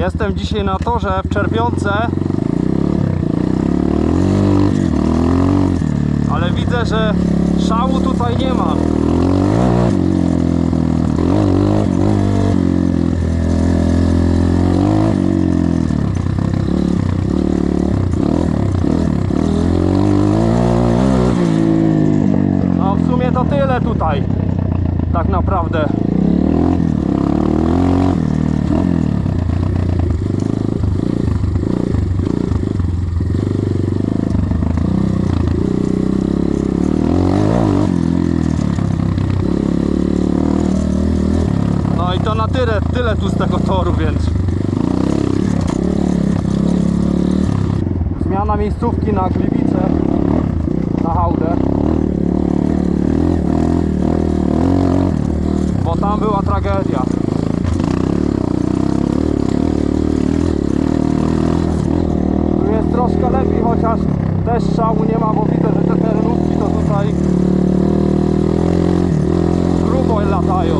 Jestem dzisiaj na torze w Czerwionce. Ale widzę, że szału tutaj nie ma. No w sumie to tyle tutaj. Tak naprawdę. No i to na tyle, tyle tu z tego toru, więc. Zmiana miejscówki na Gliwice na hałdę. Bo tam była tragedia. Tu jest troszkę lepiej, chociaż też szału nie ma, bo widzę, że te terenówki to tutaj grubo latają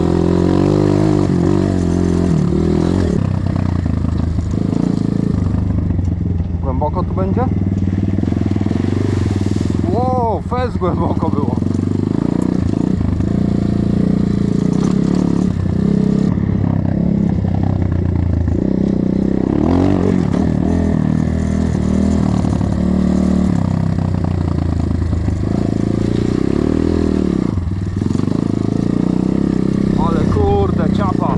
Głęboko tu będzie? Fez głęboko było. Ale kurde, ciapa.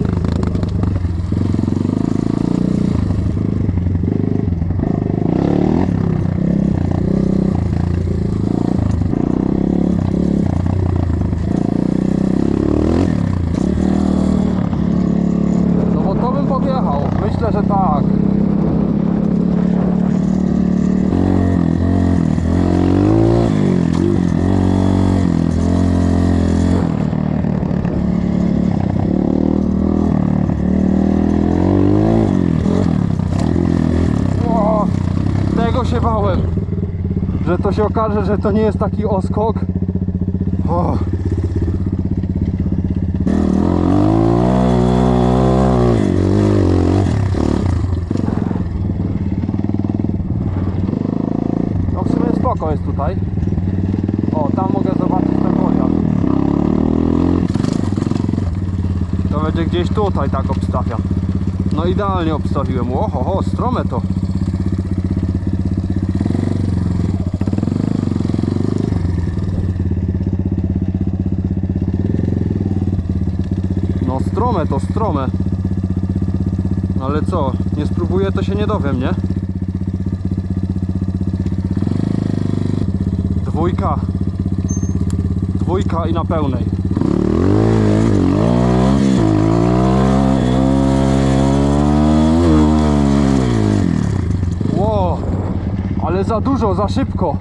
No bo to bym podjechał. Myślę, że tak. O, tego się bałem. Że to się okaże, że to nie jest taki oskok. O. No w sumie spoko jest tutaj. O, tam mogę zobaczyć ten pojazd. To będzie gdzieś tutaj tak obstawiam. No idealnie obstawiłem. Oho, ho, strome to. No strome to, strome. Ale co, nie spróbuję to się nie dowiem, nie? Dwójka. Dwójka i na pełnej. Ło, ale za dużo, za szybko.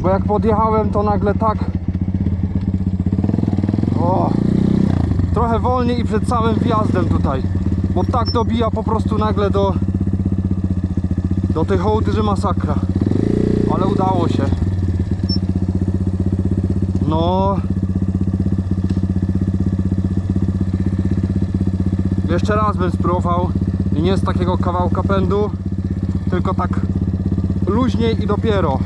Bo jak podjechałem to nagle tak. O, trochę wolniej i przed samym wjazdem tutaj. Bo tak dobija po prostu nagle do do tej hołdy, że masakra. Ale udało się. No. Jeszcze raz bym spróbował i nie z takiego kawałka pędu, tylko tak luźniej i dopiero.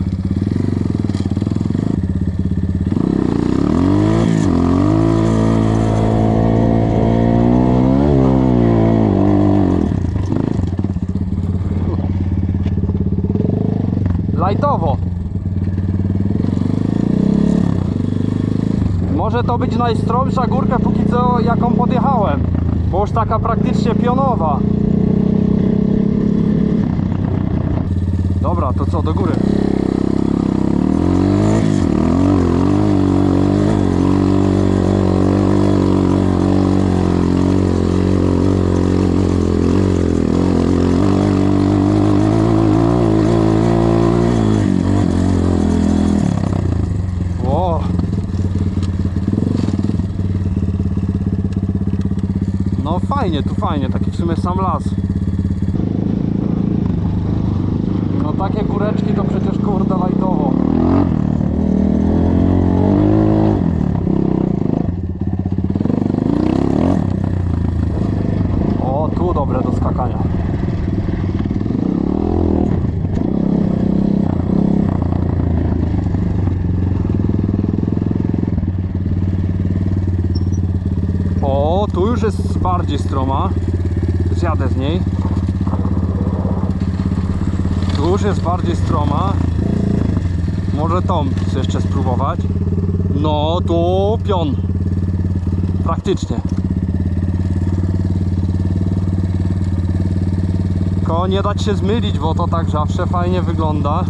Lajtowo. Może to być najstromsza górka póki co jaką podjechałem. Bo już taka praktycznie pionowa. Dobra, to co, do góry. Ło. No fajnie, tu fajnie, taki w sumie sam las. No takie góreczki to przecież kurde lajtowo. O, tu dobre do skakania. już jest bardziej stroma. Zjadę z niej. Tu już jest bardziej stroma. Może tą jeszcze spróbować. No tu pion. Praktycznie. Tylko nie dać się zmylić, bo to tak zawsze fajnie wygląda.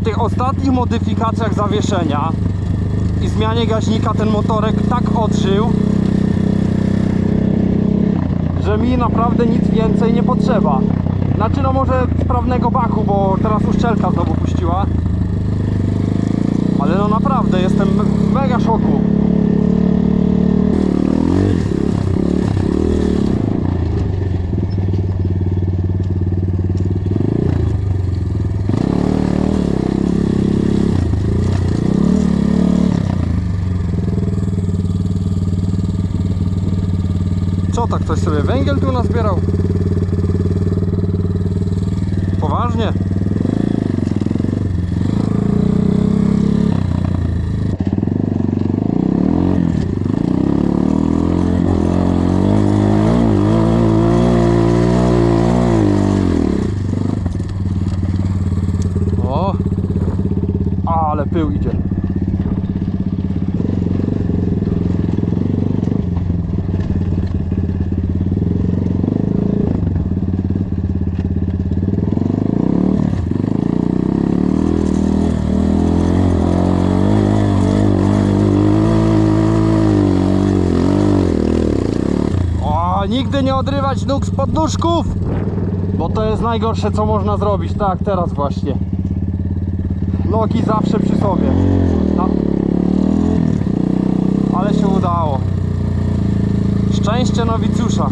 Po tych ostatnich modyfikacjach zawieszenia i zmianie gaźnika ten motorek tak odżył, że mi naprawdę nic więcej nie potrzeba. Znaczy no może sprawnego baku, bo teraz uszczelka znowu puściła. Ale no naprawdę jestem w mega szoku. Tak ktoś sobie węgiel tu nazbierał? Poważnie? Ale pył idzie. O, nigdy nie odrywać nóg z podnóżków, bo to jest najgorsze co można zrobić. Tak, teraz właśnie. Nogi zawsze przy sobie. No. Ale się udało. Szczęście nowicjusza.